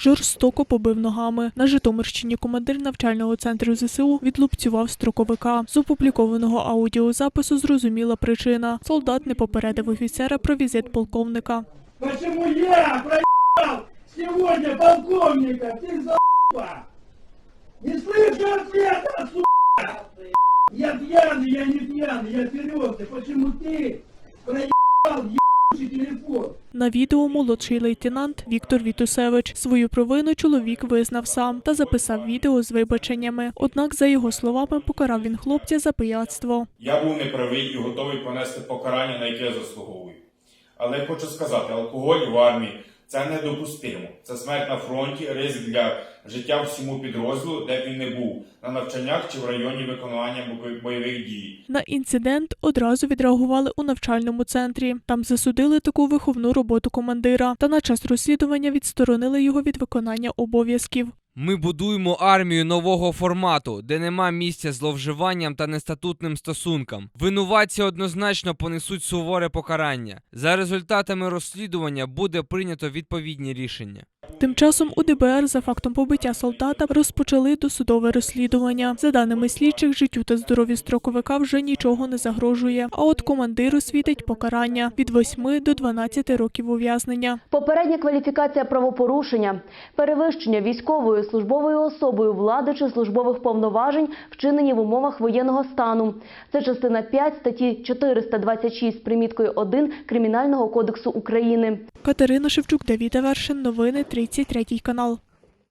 жорстоко побив ногами. На Житомирщині командир навчального центру ЗСУ відлупцював строковика. З опублікованого аудіозапису зрозуміла причина. Солдат не попередив офіцера про візит полковника. Почему я проебал сегодня полковника? Ты за***а! Не слышу ответа, сука! Я пьяный, я не пьяный, я серьезный. Почему ты проебал ебучий телефон? на відео молодший лейтенант Віктор Вітусевич свою провину чоловік визнав сам та записав відео з вибаченнями. Однак, за його словами, покарав він хлопця за пияцтво. Я був неправий і готовий понести покарання, на яке я заслуговую. Але я хочу сказати, алкоголь в армії це недопустимо. Це смерть на фронті, ризик для життя всьому підрозділу, де б він не був, на навчаннях чи в районі виконання бо- бойових дій. На інцидент одразу відреагували у навчальному центрі. Там засудили таку виховну роботу командира та на час розслідування відсторонили його від виконання обов'язків. Ми будуємо армію нового формату, де нема місця зловживанням та нестатутним стосункам. Винуватці однозначно понесуть суворе покарання. За результатами розслідування буде прийнято відповідні рішення. Тим часом у ДБР за фактом побиття солдата розпочали досудове розслідування. За даними слідчих, життю та здоров'ю строковика вже нічого не загрожує. А от командиру світить покарання від 8 до 12 років ув'язнення. Попередня кваліфікація правопорушення, перевищення військовою службовою особою влади чи службових повноважень, вчинені в умовах воєнного стану. Це частина 5 статті 426 з приміткою 1 Кримінального кодексу України. Катерина Шевчук, Давід Авершин. Новини 33 канал.